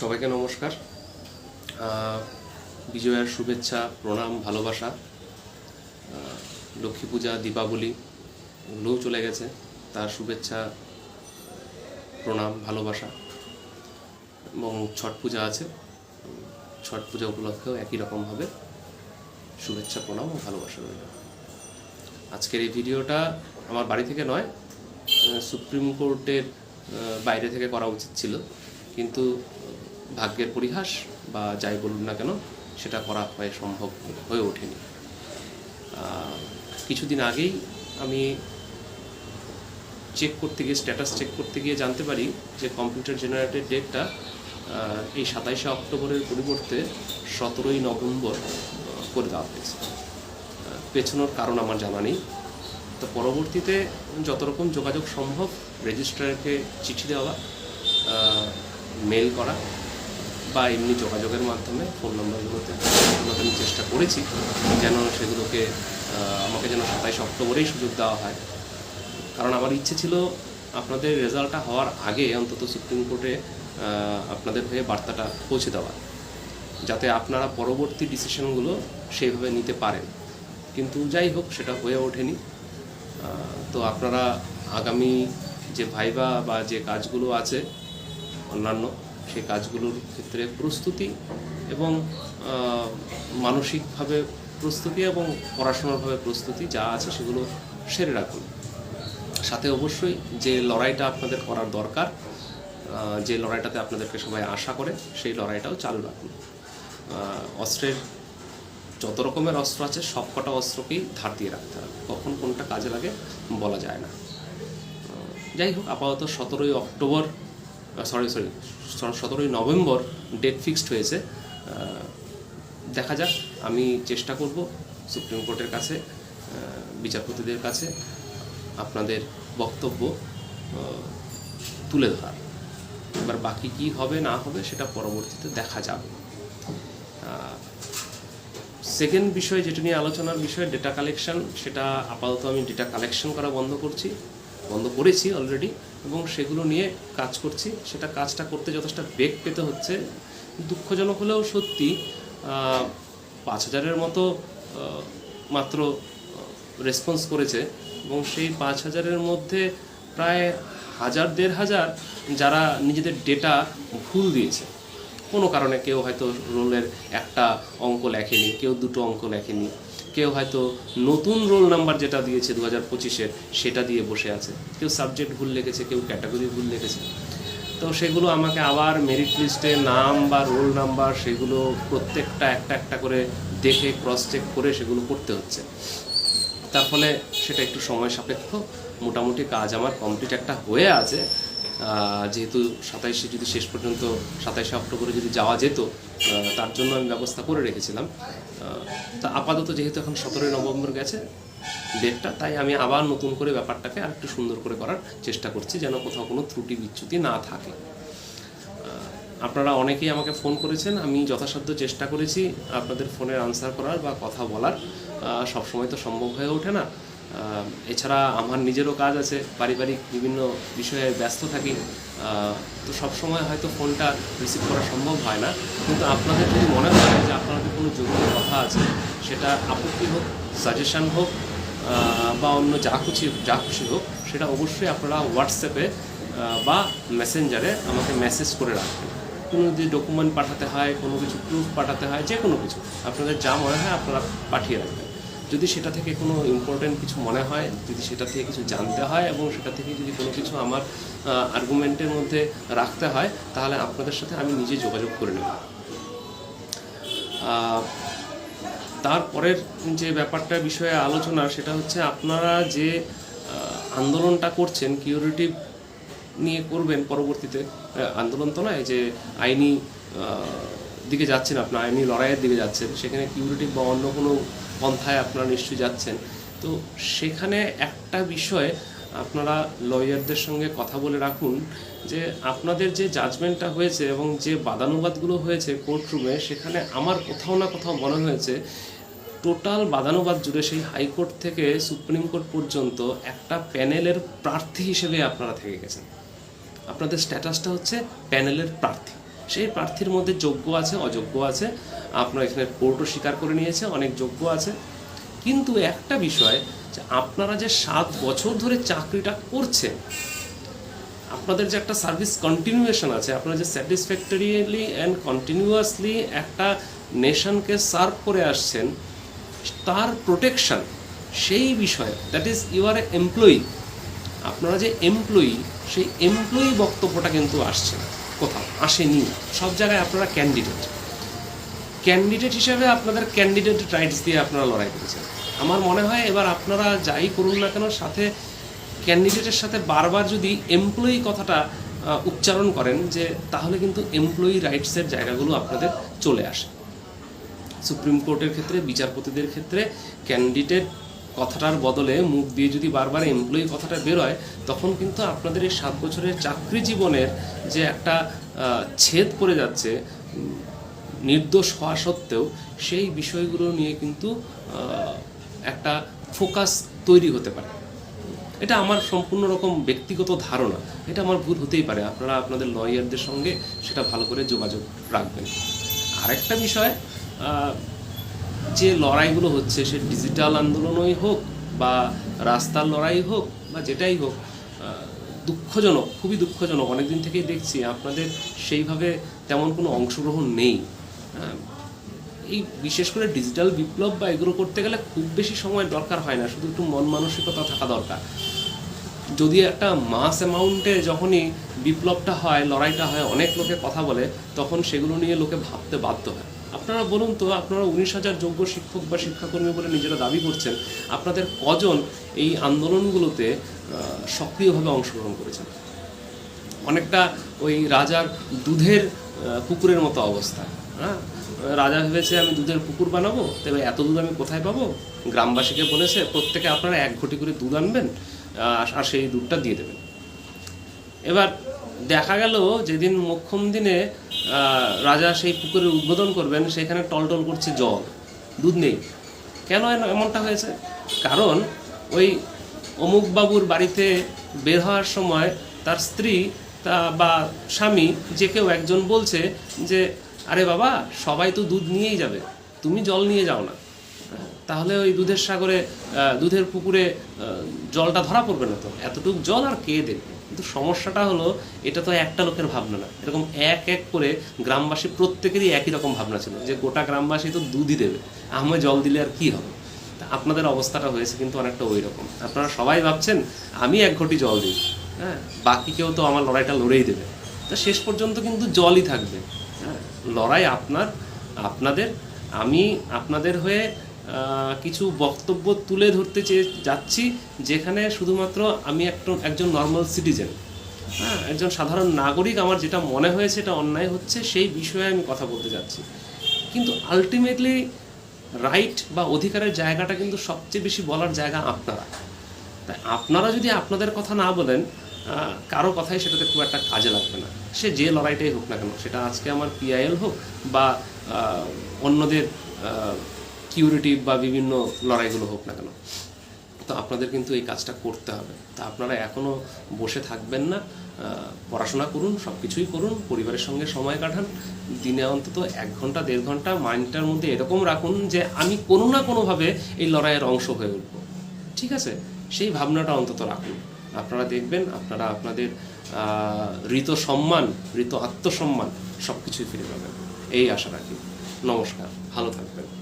সবাইকে নমস্কার। বিজয়ার শুভেচ্ছা, প্রণাম, ভালোবাসা। লক্ষ্মী পূজা, দীপাবলি, এগুলোও চলে গেছে। তার শুভেচ্ছা, প্রণাম, ভালোবাসা এবং ছট পূজা আছে। ছট পূজা উপলক্ষেও একই রকমভাবে শুভেচ্ছা, প্রণাম ও ভালোবাসা রইল। আজকের এই ভিডিওটা আমার বাড়ি থেকে নয় সুপ্রিম কোর্টের বাইরে থেকে করা উচিত ছিল। কিন্তু ভাগ্যের পরিহাস বা যাই বলুন না কেন, সেটা করা হয় সম্ভব হয়ে ওঠেনি। কিছুদিন আগেই আমি চেক করতে গিয়ে স্ট্যাটাস চেক করতে গিয়ে জানতে পারি যে কম্পিউটার জেনারেটেড ডেটটা এই সাতাইশে অক্টোবরের পরিবর্তে সতেরোই নভেম্বর করে দেওয়া হয়েছে। পেছনোর কারণ আমার জানা নেই। তো পরবর্তীতে যত রকম যোগাযোগ সম্ভব রেজিস্ট্রারকে চিঠি দেওয়া মেল করা বা এমনি যোগাযোগের মাধ্যমে ফোন নম্বরগুলোতে আমি চেষ্টা করেছি যেন সেগুলোকে আমাকে যেন সাতাইশ অক্টোবরেই সুযোগ দেওয়া হয়। কারণ আমার ইচ্ছে ছিল আপনাদের রেজাল্টটা হওয়ার আগে অন্তত সুপ্রিম কোর্টে আপনাদের হয়ে বার্তাটা পৌঁছে দেওয়া, যাতে আপনারা পরবর্তী ডিসিশনগুলো সেইভাবে নিতে পারেন। কিন্তু যাই হোক, সেটা হয়ে ওঠেনি। তো আপনারা আগামী যে ভাইবা বা যে কাজগুলো আছে, অন্যান্য সেই কাজগুলোর ক্ষেত্রে প্রস্তুতি এবং মানসিকভাবে প্রস্তুতি এবং পড়াশোনারভাবে প্রস্তুতি যা আছে সেগুলো সেরে রাখুন। সাথে অবশ্যই যে লড়াইটা আপনাদের করার দরকার যে লড়াইটাতে আপনাদেরকে সবাই আশা করে সেই লড়াইটাও চালু রাখুন। অস্ত্রের যত রকমের অস্ত্র আছে সব কটা অস্ত্রকেই ধার দিয়ে রাখতে হবে। কখন কোনটা কাজে লাগে বলা যায় না। যাই হোক, আপাতত সতেরোই অক্টোবর সরি সরি সতেরোই নভেম্বর ডেট ফিক্সড হয়েছে। দেখা যাক, আমি চেষ্টা করব সুপ্রিম কোর্টের কাছে বিচারপতিদের কাছে আপনাদের বক্তব্য তুলে ধরার। এবার বাকি কি হবে, না হবে, সেটা পরবর্তীতে দেখা যাবে। সেকেন্ড বিষয় যেটা নিয়ে আলোচনার বিষয় ডেটা কালেকশন সেটা আপাতত আমি ডেটা কালেকশন করা বন্ধ করছি। বন্ধ করেছি অলরেডি এবং সেগুলো নিয়ে কাজ করছি। সেটা কাজটা করতে যথেষ্ট বেগ পেতে হচ্ছে। দুঃখজনক হলেও সত্যি পাঁচ হাজারের মতো মাত্র রেসপন্স করেছে এবং সেই পাঁচ হাজারের মধ্যে প্রায় হাজার, দেড় হাজার যারা নিজেদের ডেটা ভুল দিয়েছে। কোনো কারণে কেউ হয়তো রোলের একটা অঙ্ক লেখেনি, কেউ দুটো অঙ্ক লেখেনি। কেউ হয়তো নতুন রোল নাম্বার যেটা দিয়েছে দু হাজার পঁচিশের সেটা দিয়ে বসে আছে। কেউ সাবজেক্ট ভুল লিখেছে, কেউ ক্যাটাগরি ভুল লিখেছে। তো সেগুলো আমাকে আবার মেরিট লিস্টে নাম বা রোল নাম্বার সেগুলো প্রত্যেকটা একটা একটা করে দেখে ক্রস চেক করে সেগুলো করতে হচ্ছে। তার ফলে সেটা একটু সময় সাপেক্ষ। মোটামুটি কাজ আমার কমপ্লিট একটা হয়ে আছে। যেহেতু সাতাইশে যদি শেষ পর্যন্ত, সাতাইশে অক্টোবরে যদি যাওয়া যেত তার জন্য আমি ব্যবস্থা করে রেখেছিলাম। তা আপাতত যেহেতু এখন সতেরোই নভেম্বর গেছে ডেটটা, তাই আমি আবার নতুন করে ব্যাপারটাকে আর একটু সুন্দর করে করার চেষ্টা করছি, যেন কোথাও কোনো ত্রুটি বিচ্যুতি না থাকে। আপনারা অনেকেই আমাকে ফোন করেছেন, আমি যথাসাধ্য চেষ্টা করেছি আপনাদের ফোনের আনসার করার বা কথা বলার। সবসময় তো সম্ভব হয়ে ওঠে না। এছাড়া আমার নিজেরও কাজ আছে, পারিবারিক বিভিন্ন বিষয়ে ব্যস্ত থাকি। তো সবসময় হয়তো ফোনটা রিসিভ করা সম্ভব হয় না। কিন্তু আপনাদের যদি মনে হয় যে আপনাদের কোনো জরুরি কথা আছে, সেটা আপত্তি হোক সাজেশন হোক বা অন্য যা খুশি যা খুশি হোক, সেটা অবশ্যই আপনারা হোয়াটসঅ্যাপে বা মেসেঞ্জারে আমাকে মেসেজ করে রাখবেন। কোনো যদি ডকুমেন্ট পাঠাতে হয়, কোনো কিছু প্রুফ পাঠাতে হয় যে কোনো কিছু, আপনাদের যা মনে হয় আপনারা পাঠিয়ে রাখবেন। যদি সেটা থেকে কোনো ইম্পর্টেন্ট কিছু মনে হয়, যদি সেটা থেকে কিছু জানতে হয় এবং সেটা থেকে যদি কোনো কিছু আমার আর্গুমেন্টের মধ্যে রাখতে হয়, তাহলে আপনাদের সাথে আমি নিজে যোগাযোগ করে নেব। তারপরের যে ব্যাপারটা বিষয়ে আলোচনা, সেটা হচ্ছে আপনারা যে আন্দোলনটা করছেন কিউরিটিভ নিয়ে করবেন পরবর্তীতে আন্দোলন তো নয়, যে আইনি দিকে যাচ্ছেন, আপনার আইনি লড়াইয়ের দিকে যাচ্ছেন, সেখানে কিউরিটিভ বা অন্য কোনো পন্থায় আপনারা নিশ্চয়ই যাচ্ছেন। তো সেখানে একটা বিষয় আপনারা লয়ারদের সঙ্গে কথা বলে রাখুন, যে আপনাদের যে জাজমেন্টটা হয়েছে এবং যে বাদানুবাদগুলো হয়েছে কোর্টরুমে সেখানে আমার কোথাও না কোথাও মনে হয়েছে টোটাল বাদানুবাদ জুড়ে সেই হাইকোর্ট থেকে সুপ্রিম কোর্ট পর্যন্ত একটা প্যানেলের প্রার্থী হিসেবে আপনারা থেকে গেছেন। আপনাদের স্ট্যাটাসটা হচ্ছে প্যানেলের প্রার্থী। সেই প্রার্থীর মধ্যে যোগ্য আছে, অযোগ্য আছে। আপনার এখানে কোর্টও স্বীকার করে নিয়েছে, অনেক যোগ্য আছে। কিন্তু একটা বিষয়, যে আপনারা যে সাত বছর ধরে চাকরিটা করছেন, আপনাদের যে একটা সার্ভিস কন্টিনিউয়েশন আছে, আপনারা যে স্যাটিসফ্যাক্টরিলি অ্যান্ড কন্টিনিউয়াসলি একটা নেশনকে সার্ভ করে আসছেন, তার প্রোটেকশন সেই বিষয়ে that is you are a employee আপনারা যে এমপ্লয়ি সেই এমপ্লয়ি বক্তব্যটা কিন্তু আসছে। না কোথাও, আসেনি। সব জায়গায় আপনারা ক্যান্ডিডেট ক্যান্ডিডেট হিসেবে আপনাদের ক্যান্ডিডেট রাইটস দিয়ে আপনারা লড়াই করেছেন। আমার মনে হয় এবার আপনারা যাই করুন না কেন, সাথে ক্যান্ডিডেটের সাথে বারবার যদি এমপ্লয়ি কথাটা উচ্চারণ করেন যে, তাহলে কিন্তু এমপ্লয়ি রাইটসের জায়গাগুলো আপনাদের চলে আসে। সুপ্রিম কোর্টের ক্ষেত্রে, বিচারপতিদের ক্ষেত্রে ক্যান্ডিডেট কথাটার বদলে মুখ দিয়ে যদি বারবার এমপ্লয়ি কথাটা বেরোয়, তখন কিন্তু আপনাদের এই সাত বছরের চাকরি জীবনের যে একটা ছেদ পড়ে যাচ্ছে নির্দোষ হওয়া সত্ত্বেও সেই বিষয়গুলো নিয়ে কিন্তু একটা ফোকাস তৈরি হতে পারে। এটা আমার সম্পূর্ণ রকম ব্যক্তিগত ধারণা। এটা আমার ভুল হতেই পারে। আপনারা আপনাদের লয়ারদের সঙ্গে সেটা ভালো করে যোগাযোগ রাখবেন। আরেকটা বিষয় যে লড়াইগুলো হচ্ছে, সে ডিজিটাল আন্দোলনই হোক বা রাস্তার লড়াই হোক বা যেটাই হোক দুঃখজনক, খুবই দুঃখজনক। অনেকদিন থেকেই দেখছি আপনাদের সেইভাবে তেমন কোনো অংশগ্রহণ নেই। এই বিশেষ করে ডিজিটাল বিপ্লব বা এগুলো করতে গেলে খুব বেশি সময় দরকার হয় না, শুধু একটু মন মানসিকতা থাকা দরকার। যদি একটা মাস অ্যামাউন্টে যখনই বিপ্লবটা হয়, লড়াইটা হয়, অনেক লোকে কথা বলে, তখন সেগুলো নিয়ে লোকে ভাবতে বাধ্য হয়। আপনারা বলুন তো, আপনারা উনিশ হাজার যোগ্য শিক্ষক বা শিক্ষাকর্মী বলে নিজেরা দাবি করছেন, আপনাদের কজন এই আন্দোলনগুলোতে সক্রিয়ভাবে অংশগ্রহণ করেছেন? অনেকটা ওই রাজার দুধের কুকুরের মতো অবস্থা হ্যাঁ? রাজা ভেবেছে, আমি দুধের পুকুর বানাবো তবে এত দুধ আমি কোথায় পাবো? গ্রামবাসীকে বলেছে, প্রত্যেকে আপনারা এক ঘটি করে দুধ আনবেন আর সেই দুধটা দিয়ে দেবেন। এবার দেখা গেল যেদিন মোক্ষম দিনে রাজা সেই পুকুরের উদ্বোধন করবেন, সেখানে টলটল করছে জল, দুধ নেই। কেন এমনটা হয়েছে? কারণ ওই অমুক বাবুর বাড়িতে বের হওয়ার সময় তার স্ত্রী, তা বা স্বামী, যে কেউ একজন বলছে যে, আরে বাবা, সবাই তো দুধ নিয়েই যাবে, তুমি জল নিয়ে যাও না। তাহলে ওই দুধের সাগরে দুধের পুকুরে জলটা ধরা পড়বে না তো। এতটুকু জল আর কে দেবে? কিন্তু সমস্যাটা হলো, এটা তো একটা লোকের ভাবনা না। এরকম এক এক করে গ্রামবাসী প্রত্যেকেরই একই রকম ভাবনা ছিল, যে গোটা গ্রামবাসী তো দুধই দেবে আমায় জল দিলে আর কি হবে? তা আপনাদের অবস্থাটা হয়েছে কিন্তু অনেকটা ওই রকম। আপনারা সবাই ভাবছেন, আমি এক ঘটি জল দিই হ্যাঁ? বাকি কেউ তো আমার লড়াইটা লড়েই দেবে। তা শেষ পর্যন্ত কিন্তু জলই থাকবে হ্যাঁ? লড়াই আপনার, আপনাদের, আমি আপনাদের হয়ে কিছু বক্তব্য তুলে ধরতে চেয়ে যাচ্ছি, যেখানে শুধুমাত্র আমি একটা একজন নর্মাল সিটিজেন হ্যাঁ একজন সাধারণ নাগরিক আমার যেটা মনে হয়েছে, এটা অন্যায় হচ্ছে, সেই বিষয়ে আমি কথা বলতে যাচ্ছি। কিন্তু আলটিমেটলি রাইট বা অধিকারের জায়গাটা কিন্তু সবচেয়ে বেশি বলার জায়গা আপনারা। তাই আপনারা যদি আপনাদের কথা না বলেন কারও কথাই সেটাতে খুব একটা কাজে লাগবে না। সে যে লড়াইটাই হোক না কেন, সেটা আজকে আমার পিআইএল হোক বা অন্যদের কিউরিটি বা বিভিন্ন লড়াইগুলো হোক না কেন। তো আপনাদের কিন্তু এই কাজটা করতে হবে। তা আপনারা এখনও বসে থাকবেন না। পড়াশোনা করুন সব কিছুই করুন, পরিবারের সঙ্গে সময় কাটান। দিনে অন্তত এক ঘণ্টা, দেড় ঘণ্টা মাইন্ডটার মধ্যে এরকম রাখুন যে আমি কোনো না কোনোভাবে এই লড়াইয়ের অংশ হয়ে উঠব। ঠিক আছে? সেই ভাবনাটা অন্তত রাখুন। আপনারা দেখবেন, আপনারা আপনাদের ঋত সম্মান, ঋত আত্মসম্মান সব কিছুই ফিরে পাবেন। এই আশা রাখি। নমস্কার। ভালো থাকবেন।